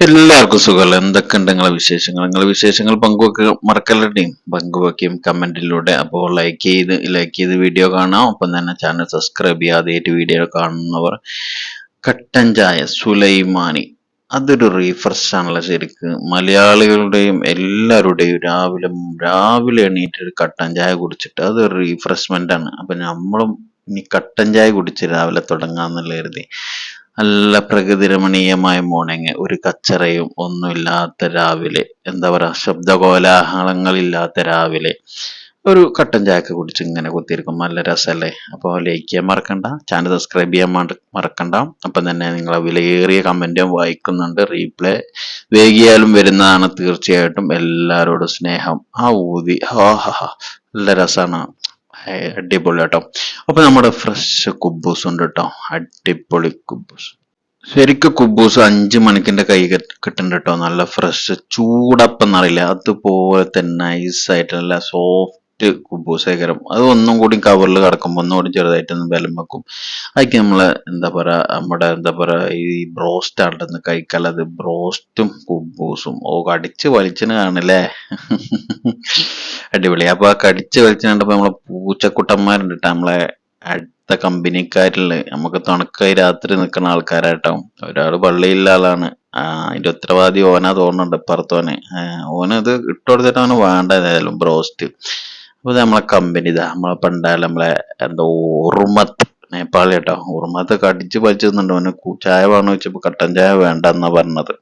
എല്ലാവർക്കും സുഖമല്ല? എന്തൊക്കെയുണ്ട് നിങ്ങളെ വിശേഷങ്ങൾ? നിങ്ങളെ വിശേഷങ്ങൾ പങ്കുവെക്കുക മറക്കല്ലടേയും പങ്കുവെക്കുകയും കമന്റിലൂടെ അപ്പോൾ ലൈക്ക് ചെയ്ത് ലൈക്ക് ചെയ്ത് വീഡിയോ കാണാം. ഒപ്പം തന്നെ ചാനൽ സബ്സ്ക്രൈബ് ചെയ്യാതെ വീഡിയോ കാണുന്നവർ കട്ടൻ ചായ സുലൈമാനി അതൊരു റീഫ്രഷ് ആണല്ലോ ശരിക്ക്. മലയാളികളുടെയും എല്ലാവരുടെയും രാവിലെ രാവിലെ എണീറ്റ് ഒരു കട്ടൻ ചായ കുടിച്ചിട്ട് അതൊരു റീഫ്രഷ്മെന്റ് ആണ്. അപ്പം നമ്മളും ഇനി കട്ടൻ ചായ കുടിച്ച് രാവിലെ തുടങ്ങാന്നുള്ള കരുതി നല്ല പ്രകൃതി രമണീയമായ മോർണിംഗ് ഒരു കച്ചറയും ഒന്നുമില്ലാത്ത രാവിലെ. എന്താ പറയാ ശബ്ദകോലാഹലങ്ങളില്ലാത്ത രാവിലെ. ഒരു കട്ടൻ ചായക്ക് കുടിച്ച് ഇങ്ങനെ കുത്തിയിരിക്കും. നല്ല രസമല്ലേ അപ്പോൾ ലൈക്ക് ചെയ്യാൻ മറക്കണ്ട. ചാനൽ സബ്സ്ക്രൈബ് ചെയ്യാൻ മറ- മറക്കണ്ട. അപ്പം തന്നെ നിങ്ങളെ വിലയേറിയ കമന്റും വായിക്കുന്നുണ്ട്. റീപ്ലേ വൈകിയാലും വരുന്നതാണ് തീർച്ചയായിട്ടും. എല്ലാവരോടും സ്നേഹം. ആ ഊതി. ഹാ ഹാ നല്ല രസമാണ് അടിപൊളി കേട്ടോ. അപ്പൊ നമ്മുടെ ഫ്രഷ് കുബൂസ് ഉണ്ട് കേട്ടോ. അടിപൊളി കുബൂസ്. ശരിക്കും കുബൂസ് അഞ്ച് മണിക്കിന്റെ കൈ കിട്ടുന്നുണ്ട് കേട്ടോ. നല്ല ഫ്രഷ് ചൂടപ്പം എന്നറിയില്ല അതുപോലത്തെ നൈസ് ആയിട്ട് നല്ല സോഫ്റ്റ് കുബൂസ് ആയിക്കരം അത് ഒന്നും കൂടി കവറിൽ കിടക്കുമ്പോൾ ഒന്നുകൂടി ചെറുതായിട്ടൊന്ന് ബലം വെക്കും. അതിക്ക് നമ്മൾ എന്താ പറയുക നമ്മുടെ എന്താ പറയുക ഈ ബ്രോസ്റ്റ് ആണ്ടെന്ന് കഴിക്കാലത് ബ്രോസ്റ്റും കുബൂസും. ഓ കടിച്ച് വലിച്ചിന് കാണില്ലേ? അടിപൊളി. അപ്പോൾ ആ കടിച്ച് വലിച്ചു കണ്ടപ്പോ നമ്മളെ പൂച്ചക്കുട്ടന്മാരുണ്ട് കേട്ടോ നമ്മളെ അടുത്ത കമ്പനിക്കാരിൽ നമുക്ക് തുണക്കായി രാത്രി നിൽക്കുന്ന ആൾക്കാരാട്ടോ. ഒരാൾ പള്ളിയില്ല ആളാണ്. അതിന്റെ ഉത്തരവാദി ഓനാ തോന്നുന്നുണ്ട് പുറത്തോനെ ഓനത് ഇട്ടുകൊടുത്തിട്ടാണ് വേണ്ടത് ഏതായാലും ബ്രോസ്റ്റ്. അപ്പൊ ഇത് നമ്മളെ കമ്പനി ഇതാ. നമ്മളെ പണ്ടായാലും നമ്മളെ എന്താ ഓർമ്മത്ത് നേപ്പാളി കേട്ടോ ഓർമ്മത്ത് കടിച്ച് വലിച്ചു തിന്നുണ്ട് അവന് ചായ വേണമെന്ന് വെച്ചപ്പോ കട്ടൻ ചായ വേണ്ട എന്നാ പറഞ്ഞത്.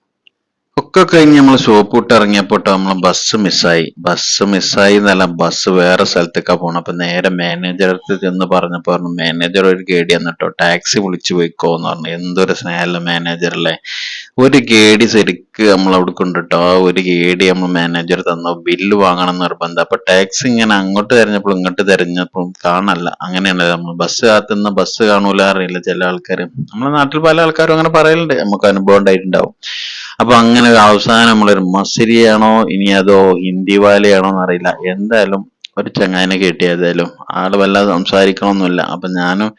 ഒക്കെ കഴിഞ്ഞ് നമ്മൾ ഷോപ്പ് വിട്ട് ഇറങ്ങിയപ്പോട്ടോ നമ്മളെ ബസ് മിസ്സായി ബസ് മിസ്സായി എന്നല്ല ബസ് വേറെ സ്ഥലത്തേക്കാ പോണം അപ്പൊ നേരെ മാനേജർ അടുത്ത് ചെന്ന് പറഞ്ഞപ്പോ പറഞ്ഞു മാനേജർ ഒരു ഗേഡി എന്നിട്ടോ ടാക്സി വിളിച്ചു പോയിക്കോ എന്ന് പറഞ്ഞു. എന്തൊരു സ്നേഹമുള്ള മാനേജറല്ലേ ഒരു ഗേഡി ശരിക്ക് നമ്മൾ അവിടെ കൊണ്ടിട്ടോ ആ ഒരു ഗേഡി നമ്മൾ മാനേജർ തന്നു ബില്ല് വാങ്ങണം നിർബന്ധം. അപ്പൊ ടാക്സ് ഇങ്ങനെ അങ്ങോട്ട് തിരഞ്ഞപ്പോൾ ഇങ്ങോട്ട് തിരഞ്ഞപ്പോൾ കാണല്ല. അങ്ങനെയാണല്ലോ നമ്മൾ ബസ് കാത്തുനിന്ന് ബസ് കാണൂല അറിയില്ല ചില ആൾക്കാർ നമ്മുടെ നാട്ടിൽ പല ആൾക്കാരും അങ്ങനെ പറയലുണ്ട്. നമുക്ക് അനുഭവം ഉണ്ടായിട്ടുണ്ടാവും അപ്പൊ അങ്ങനെ അവസാനം നമ്മളൊരു മസിരിയാണോ ഇനി അതോ ഹിന്ദി വാലയാണോ എന്നറിയില്ല. എന്തായാലും ഒരു ചങ്ങായിനെ കിട്ടി ഏതായാലും. ആൾ വല്ലാതെ സംസാരിക്കണമൊന്നുമില്ല അപ്പൊ ഞാനും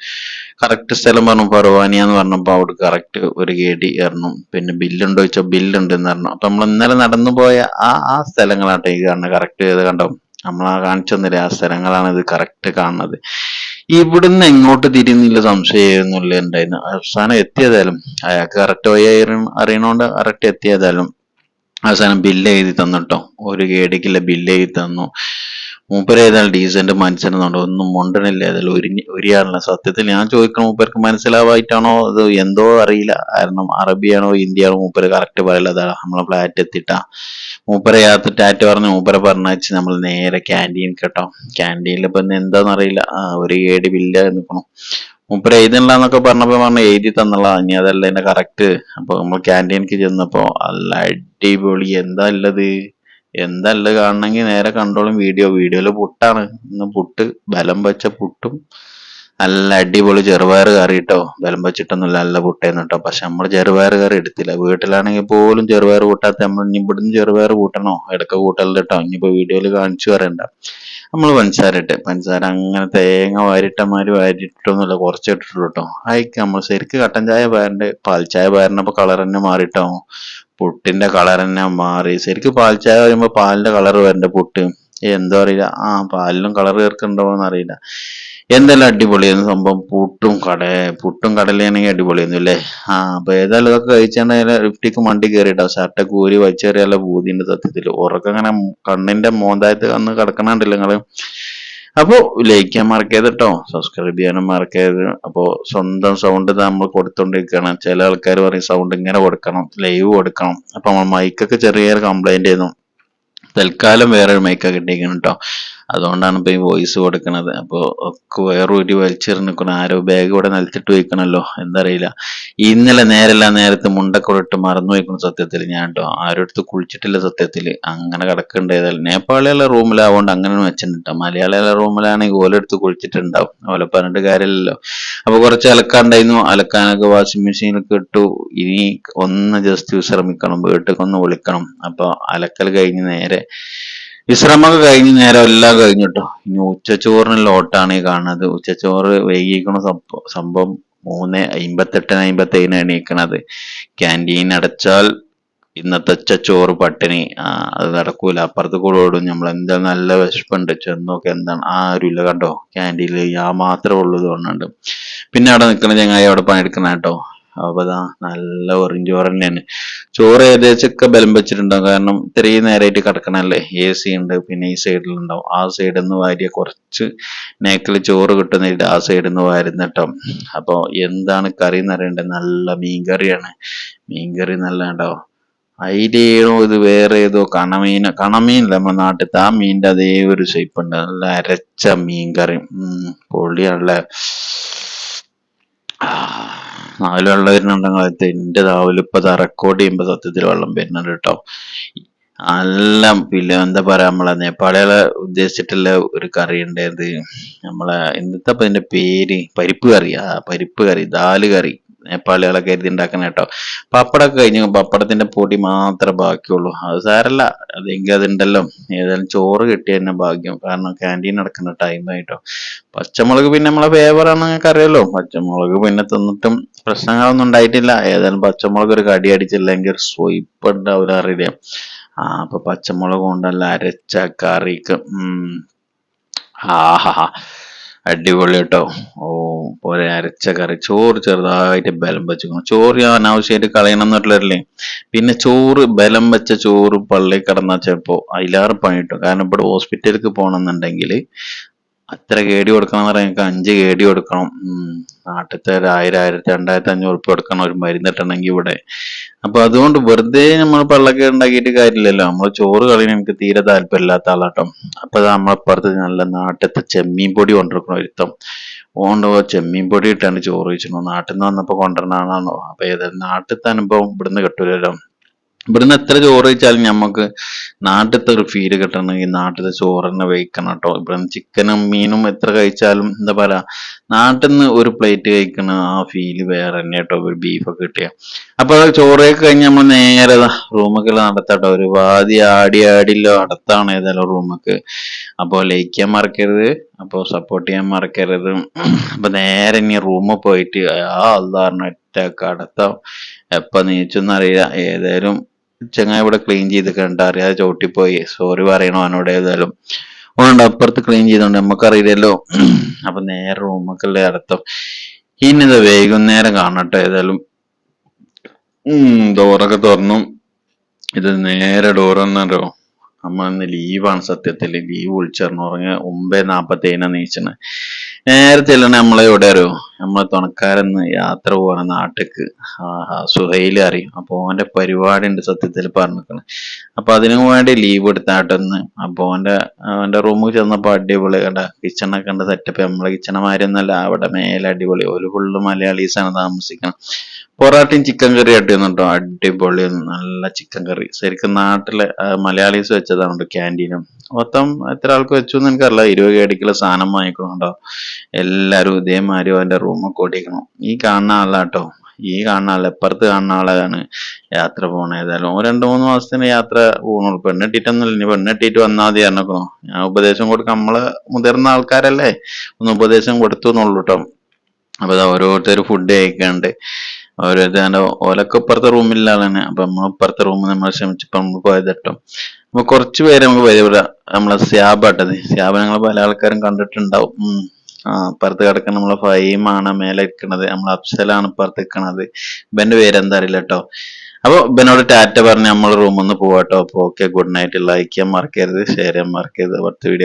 കറക്റ്റ് സ്ഥലം പറഞ്ഞു പർവാനിയ പറഞ്ഞപ്പോ അവിടെ കറക്റ്റ് ഒരു ഗേഡി ഇറങ്ങും പിന്നെ ബില്ലുണ്ടോ ചോദിച്ചാൽ ബില്ലുണ്ട് എന്ന് പറഞ്ഞു. അപ്പൊ നമ്മൾ ഇന്നലെ നടന്നു പോയ ആ ആ സ്ഥലങ്ങളാട്ടെ ഈ കാണുന്നത് കറക്റ്റ് ചെയ്ത് കണ്ടോ? നമ്മൾ ആ കാണിച്ചു തന്നില്ലേ? ആ സ്ഥലങ്ങളാണ് ഇത് കറക്റ്റ് കാണുന്നത്. ഇവിടുന്ന് എങ്ങോട്ട് തിരിയുന്നില്ല സംശയമൊന്നുമില്ല ഉണ്ടായിരുന്നു അവസാനം എത്തിയതായാലും അയാൾക്ക് കറക്റ്റ് വഴി അറിയണോണ്ട് കറക്റ്റ് എത്തിയതായാലും അവസാനം ബില്ല് എഴുതി തന്നിട്ടോ ഒരു കേടിക്കില്ല ബില്ല് എഴുതി തന്നു. മൂപ്പര് ഏതായാലും ഡീസന്റ് മനുഷ്യനെന്നുണ്ടോ ഒന്നും മുണ്ടനില്ല അതിൽ ഒരു ഒരിയാളില്ല സത്യത്തിൽ ഞാൻ ചോദിക്കണം മൂപ്പർക്ക് മനസ്സിലാവായിട്ടാണോ? അത് എന്തോ അറിയില്ല. കാരണം അറബിയാണോ ഇന്ത്യയാണോ മൂപ്പര് കറക്റ്റ് പറയില്ല അതാ നമ്മളെ ഫ്ലാറ്റ് എത്തിട്ടാ. മൂപ്പരെ യാത്ര ടാറ്റ പറഞ്ഞ് മൂപ്പരെ പറഞ്ഞയച്ച് നമ്മൾ നേരെ ക്യാന്റീൻ കേട്ടോ. ക്യാന്റീനിൽ ഇപ്പൊ എന്താന്ന് അറിയില്ല. ഒരു ഏടി ബില്ല് നിൽക്കണം മൂപ്പര് എഴുതണില്ലാന്നൊക്കെ പറഞ്ഞപ്പോ പറഞ്ഞു എഴുതി തന്നുള്ള ഇനി അതല്ല എന്റെ കറക്റ്റ് അപ്പൊ നമ്മൾ ക്യാന്റീനിക്ക് ചെന്നപ്പോ അല്ല അടിപൊളി. എന്താ ഉള്ളത്? എന്താ ഉള്ളത് കാണണമെങ്കിൽ നേരെ കണ്ടോളും. വീഡിയോ വീഡിയോയിൽ പുട്ടാണ്. ഇന്ന് പുട്ട് ബലം വെച്ച പുട്ടും നല്ല അടിപൊളി ചെറുപയർ കറി കേട്ടോ ബലം വെച്ചിട്ടൊന്നുമില്ല നല്ല പുട്ടേന്ന് കേട്ടോ പക്ഷെ നമ്മൾ ചെറുപയർ കറി എടുത്തില്ല. വീട്ടിലാണെങ്കിൽ പോലും ചെറുപയർ കൂട്ടാത്ത നമ്മൾ ഇനി ഇവിടുന്ന് ചെറുപയർ കൂട്ടണോ? ഇടയ്ക്ക് കൂട്ടല്ല കേട്ടോ ഇനിയിപ്പോ വീഡിയോയിൽ കാണിച്ചു പറയണ്ട. നമ്മൾ പഞ്ചസാര ഇട്ട്. പഞ്ചസാര അങ്ങനെ തേങ്ങ വാരിട്ടമാര് വാരിട്ടൊന്നുമില്ല കുറച്ച് ഇട്ടിട്ടുള്ളൂ കേട്ടോ അയക്ക് നമ്മൾ ശരിക്ക് കട്ടൻ ചായ പാരണ്ട് പാൽ ചായ പാരനപ്പോ കളർ തന്നെ മാറിട്ടോ. പുട്ടിന്റെ കളർ തന്നെ മാറി. ശരിക്കും പാൽ ചായ വരുമ്പോ പാലിന്റെ കളർ വരണ്ട പുട്ട്. എന്തോ അറിയില്ല. ആ പാലിലും കളർ ചേർക്കുന്നുണ്ടോന്ന് അറിയില്ല. എന്തെല്ലാം അടിപൊളിയായിരുന്നു സംഭവം. പുട്ടും കട പുട്ടും കടലയാണെങ്കിൽ അടിപൊളിയായിരുന്നു അല്ലേ? ആ അപ്പൊ ഏതായാലും ഇതൊക്കെ കഴിച്ചാൽ ലിഫ്റ്റിക്ക് മണ്ടി കയറിയിട്ടോ ഷർട്ടൊക്കെ ഊരി വലിച്ചേറിയല്ല ഭൂതിന്റെ സത്യത്തിൽ ഉറക്കം ഇങ്ങനെ കണ്ണിന്റെ മോന്തായത്ത് വന്ന് കിടക്കണുണ്ടല്ലോ നിങ്ങൾ. അപ്പോ ലൈക്ക് ചെയ്യാൻ മറക്കരുത് കേട്ടോ സബ്സ്ക്രൈബ് ചെയ്യാനും മറക്കരുത് അപ്പോ സ്വന്തം സൗണ്ട് നമ്മൾ കൊടുത്തോണ്ടിരിക്കണം. ചില ആൾക്കാർ പറയും സൗണ്ട് ഇങ്ങനെ കൊടുക്കണം ലൈവ് കൊടുക്കണം. അപ്പൊ നമ്മൾ മൈക്കൊക്കെ ചെറിയൊരു കംപ്ലൈന്റ് ചെയ്യുന്നു. തൽക്കാലം വേറൊരു മൈക്കാ കിട്ടിയിരിക്കണം കേട്ടോ അതുകൊണ്ടാണ് ഇപ്പൊ ഈ വോയിസ് കൊടുക്കണത്. അപ്പോൾ ഒക്കെ വേറെ ഒരു വലിച്ചെറിഞ്ഞിക്കണം ആരോ ബാഗ് ഇവിടെ നിലത്തിട്ട് വയ്ക്കണല്ലോ എന്തറിയില്ല. ഇന്നലെ നേരല്ല നേരത്തെ മുണ്ടൊക്കെ ഇട്ട് മറന്നു വയ്ക്കണം സത്യത്തിൽ ഞാൻ കേട്ടോ ആരും അടുത്ത് കുളിച്ചിട്ടില്ല സത്യത്തിൽ അങ്ങനെ കിടക്കേണ്ടതല്ല നേപ്പാളിയുള്ള റൂമിലാവുകൊണ്ട് അങ്ങനെ വെച്ചിട്ടുണ്ടോ മലയാളിയുള്ള റൂമിലാണെങ്കിൽ ഓലെടുത്ത് കുളിച്ചിട്ടുണ്ടാവും. ഓലെ പറഞ്ഞിട്ട് കാര്യമില്ലല്ലോ. അപ്പോൾ കുറച്ച് അലക്കാണ്ടായിരുന്നു. അലക്കാനൊക്കെ വാഷിംഗ് മെഷീനിൽ ഇട്ടു. ഇനി ഒന്ന് ജസ്റ്റ് വിശ്രമിക്കണം വീട്ടിൽ ഒന്ന് വിളിക്കണം. അപ്പൊ അലക്കൽ കഴിഞ്ഞ് നേരെ വിശ്രമമൊക്കെ കഴിഞ്ഞ് നേരം എല്ലാം കഴിഞ്ഞു ട്ടോ. ഇനി ഉച്ചച്ചോറിനുള്ള ഓട്ടാണ് ഈ കാണുന്നത്. ഉച്ചച്ചോറ് വൈകിക്കണ സംഭവം മൂന്ന് അമ്പത്തെട്ടിന് അമ്പത്തേഴിന് എണീക്കണത്. ക്യാന്റീൻ അടച്ചാൽ ഇന്നത്തെ ഉച്ചച്ചോറ് പട്ടിണി. അത് നടക്കൂല. അപ്പുറത്ത് കൂടെ ഓടും. നമ്മൾ എന്താ നല്ല വിശപ്പുണ്ട്. ചെന്നൊക്കെ എന്താണ്? ആരുമില്ല കണ്ടോ? ക്യാന്റീനിൽ ആ മാത്രമേ ഉള്ളൂ തോന്നുന്നുണ്ട്. പിന്നെ അവിടെ നിൽക്കണ ചങ്ങായി അവിടെ പണിയെടുക്കണ കേട്ടോ. അപ്പൊ നല്ല ഒറിഞ്ച് ചോറ് തന്നെയാണ് ചോറ് ഏകദേശം ഒക്കെ ബലം വെച്ചിട്ടുണ്ടാവും. കാരണം ഇത്രയും നേരമായിട്ട് കിടക്കണല്ലേ? എ സി ഉണ്ട് പിന്നെ ഈ സൈഡിലുണ്ടാവും ആ സൈഡിൽ നിന്ന് വാരിയ കുറച്ച് നേക്കിൽ ചോറ് കിട്ടുന്നിട്ട് ആ സൈഡിൽ നിന്ന് വാരുന്നിട്ടോ അപ്പൊ എന്താണ് കറി എന്ന് അറിയേണ്ടത് നല്ല മീൻകറിയാണ്. മീൻകറി നല്ല ഉണ്ടാവും അതിലേണോ ഇത് വേറെ ഏതോ കണമീന അല്ല നമ്മുടെ നാട്ടിലത്തെ ആ മീനിന്റെ അതേ ഒരു ഷേപ്പ് ഉണ്ട്. നല്ല അരച്ച മീൻകറി. ഉം പൊള്ളിയാണല്ലേ നാല് വെള്ളം വരുന്നുണ്ടെങ്കിൽ എന്റെ രാവിലെ ഇപ്പൊ അത് റെക്കോർഡ് ചെയ്യുമ്പോൾ സത്യത്തിൽ വെള്ളം വരുന്നുണ്ട് കേട്ടോ. നല്ല പിന്നെ എന്താ പറയാ നമ്മളെ നേപ്പാളികളെ ഉദ്ദേശിച്ചിട്ടുള്ള ഒരു കറി ഉണ്ട് നമ്മളെ എന്താ അതിന്റെ പേര് പരിപ്പ് കറി. ആ പരിപ്പ് കറി ദാൽ കറി. നേപ്പാളികളെ കരുതി ഉണ്ടാക്കണ കേട്ടോ. പപ്പടമൊക്കെ കഴിഞ്ഞു പപ്പടത്തിന്റെ പൊടി മാത്രമേ ബാക്കിയുള്ളൂ. അത് സാരല്ല അതെങ്കിൽ അതുണ്ടല്ലോ. ഏതായാലും ചോറ് കിട്ടിയ തന്നെ ഭാഗ്യം. കാരണം ക്യാന്റീൻ നടക്കുന്ന ടൈം ആയിട്ടോ. പച്ചമുളക് പിന്നെ നമ്മളെ നിങ്ങൾക്ക് അറിയാലോ പച്ചമുളക് പിന്നെ തിന്നിട്ടും പ്രശ്നങ്ങളൊന്നും ഉണ്ടായിട്ടില്ല. ഏതായാലും പച്ചമുളക് ഒരു കടി അടിച്ചില്ലെങ്കിൽ ഒരു സ്വയ്പ് ഉണ്ടാവില്ല അറിയില്ല. ആ അപ്പൊ പച്ചമുളക് കൊണ്ടല്ല അരച്ച കറിക്ക്. ആഹാ അടിപൊളി കേട്ടോ. ഓ പോലെ അരച്ച കറി. ചോറ് ചെറുതായിട്ട് ബലം വെച്ചിരിക്കണം ചോറ് ഞാൻ അനാവശ്യമായിട്ട് കളയണം എന്നിട്ടില്ലേ പിന്നെ ചോറ് ബലം വെച്ച ചോറ് പള്ളി കിടന്നാൽ ചിലപ്പോ അതിലേറെ പണി കിട്ടും കാരണം ഇവിടെ ഹോസ്പിറ്റലിലേക്ക് പോകണമെന്നുണ്ടെങ്കിൽ അത്ര കേടി കൊടുക്കണം എന്ന് പറയാൻ അഞ്ച് കേടി കൊടുക്കണം. നാട്ടിലത്തെ ഒരു ആയിരം ആയിരത്തി രണ്ടായിരത്തി അഞ്ഞൂറ് ഉറുപ്പ് കൊടുക്കണം ഒരു മരുന്ന് കിട്ടണമെങ്കിൽ ഇവിടെ. അപ്പൊ അതുകൊണ്ട് വെറുതെ നമ്മൾ പള്ളൊക്കെ ഉണ്ടാക്കിയിട്ട് കാര്യമില്ലല്ലോ. നമ്മൾ ചോറ് കളി എനിക്ക് തീരെ താല്പര്യമില്ലാത്ത ആളാട്ടോ. അപ്പൊ നമ്മളപ്പുറത്ത് നമ്മളെ പുറത്ത് നല്ല നാട്ടിലത്തെ ചെമ്മീൻ പൊടി കൊണ്ടിരിക്കണം ഒരുത്തം. ഓണ്ടോ ചെമ്മീൻ പൊടി ഇട്ടാണ് ചോറ് വെച്ചിരുന്നു നാട്ടിൽ നിന്ന് വന്നപ്പോ കൊണ്ടുവരണാണോ അപ്പൊ ഏതായാലും നാട്ടിലത്തെ അനുഭവം ഇവിടുന്ന് കിട്ടൂലല്ലോ. ഇവിടുന്ന് എത്ര ചോറ് കഴിച്ചാലും ഞമ്മക്ക് നാട്ടിലത്തെ ഒരു ഫീൽ കിട്ടണമെങ്കിൽ നാട്ടിലത്തെ ചോറ് തന്നെ കഴിക്കണം കേട്ടോ ഇവിടുന്ന് ചിക്കനും മീനും എത്ര കഴിച്ചാലും എന്താ പറയാ നാട്ടിൽ നിന്ന് ഒരു പ്ലേറ്റ് കഴിക്കണ ആ ഫീൽ വേറെ തന്നെ കേട്ടോ ഒരു ബീഫൊക്കെ കിട്ടിയ. അപ്പൊ ചോറൊക്കെ കഴിഞ്ഞ് നമ്മൾ നേരെ റൂമൊക്കെ നടത്താട്ടോ ഒരു വാതി ആടി ആടില്ലോ അടുത്താണ് ഏതായാലും റൂമൊക്കെ അപ്പോൾ ലൈക്ക് ചെയ്യാൻ മറക്കരുത്. അപ്പോൾ സപ്പോർട്ട് ചെയ്യാൻ മറക്കരുത്. അപ്പൊ നേരെ ഇനി റൂമിൽ പോയിട്ട് ആ അല്ലാറിന് ഒറ്റ കടത്താം. എപ്പ നീച്ചൊന്നറിയില്ല. ഏതായാലും ചങ്ങായി ഇവിടെ ക്ലീൻ ചെയ്ത് കണ്ട അറിയാതെ ചവിട്ടിപ്പോയി. സോറി പറയണോ അവനോട് ഏതായാലും. അതുകൊണ്ട് അപ്പുറത്ത് ക്ലീൻ ചെയ്തോണ്ട് നമുക്കറിയില്ലല്ലോ. അപ്പൊ നേരെ റൂമൊക്കെ അടുത്തം. ഇനി ഇത് വൈകുന്നേരം കാണട്ടെ ഏതായാലും. ഡോറൊക്കെ തുറന്നു. ഇത് നേരെ ഡോർ എന്നറിയോ നമ്മൾ ഇന്ന് ലീവാണ് സത്യത്തിൽ. ലീവ് വിളിച്ചറിഞ്ഞു ഉറങ്ങ ഒമ്പത് നാപ്പത്തി നീച്ചണേ നീച്ചണ്. നേരെ അല്ല നമ്മളെ എവിടെ അറിയോ? നമ്മളെ തുണക്കാരെന്ന് യാത്ര പോകുന്ന നാട്ടിക്ക്. സുഹൈൽ അറിയും. അപ്പൊ ഓന്റെ പരിപാടി ഉണ്ട് സത്യത്തിൽ പറഞ്ഞിരിക്കുന്നത് അപ്പൊ അതിനു വേണ്ടി ലീവ് എടുത്താട്ടെന്ന് അപ്പൊ ഓന്റെ അവന്റെ റൂമിൽ ചെന്നപ്പോൾ അടിപൊളി കണ്ട. കിച്ചണൊക്കെ കണ്ട സെറ്റപ്പ് നമ്മളെ കിച്ചണ ഒന്നല്ല അവിടെ മേലെ അടിപൊളി. ഒരു ഫുള്ള് മലയാളീസാണ് താമസിക്കണം. പൊറാട്ടയും ചിക്കൻ കറി ആട്ടിയിരുന്നു കേട്ടോ അടിപൊളി. നല്ല ചിക്കൻ കറി. ശരിക്കും നാട്ടിലെ മലയാളീസ് വെച്ചതാണ് ക്യാന്റീനും? മൊത്തം എത്ര ആൾക്ക് വെച്ചു എന്ന് എനിക്കറിയില്ല. ഇരുപത് കേടിക്കുള്ള സാധനം വാങ്ങിക്കണം കേട്ടോ എല്ലാരും ഇതേമാതിരി അവന്റെ റൂമൊക്കെ ഓടിക്കണം ഈ കാണുന്ന ആളാട്ടോ. ഈ കാണുന്ന ആളെ എപ്പുറത്ത് കാണുന്ന ആളാണ് യാത്ര പോണ ഏതായാലും രണ്ട് മൂന്ന് മാസത്തിന് യാത്ര പോകണുള്ളൂ പെണ്ണെട്ടിട്ടൊന്നുമില്ല. ഇനി പെണ്ണെട്ടിട്ട് വന്നാൽ മതി എന്നൊക്കെ ഞാൻ ഉപദേശം കൊടുക്കാം നമ്മൾ മുതിർന്ന ആൾക്കാരല്ലേ? ഒന്ന് ഉപദേശം കൊടുത്തു എന്നുള്ളൂ കേട്ടോ അപ്പൊ ഓരോരുത്തർ ഫുഡ് കഴിക്കാണ്ട് ഓരോരുത്തർ ഓലൊക്കെ ഇപ്പുറത്തെ റൂമിലാണ് അപ്പൊ നമ്മൾ ഇപ്പുറത്തെ റൂമിൽ നമ്മൾ ശ്രമിച്ചപ്പോ നമ്മൾ പോയത് കേട്ടോ. അപ്പൊ കുറച്ച് പേര് നമുക്ക് പരിചയപ്പെടാം നമ്മളെ സ്യാബാട്ടത് സ്യാബ് ഞങ്ങൾ പല ആൾക്കാരും കണ്ടിട്ടുണ്ടാവും. പുറത്ത് കിടക്കുന്ന നമ്മളെ ഫൈമാണ് മേലെ ഇരിക്കണത്. നമ്മളെ അഫ്സലാണ് പുറത്ത് നിൽക്കണത് ഇവന്റെ പേര് എന്താ അറിയില്ല കേട്ടോ. അപ്പൊ ഇവനോട് ടാറ്റ പറഞ്ഞ് നമ്മൾ റൂമിൽ നിന്ന് പോവാട്ടോ. അപ്പൊ ഓക്കെ ഗുഡ് നൈറ്റ് ലൈക്ക് ചെയ്യാൻ മറക്കരുത് ഷെയർ ചെയ്യാൻ മറക്കരുത്. അടുത്ത വീഡിയോ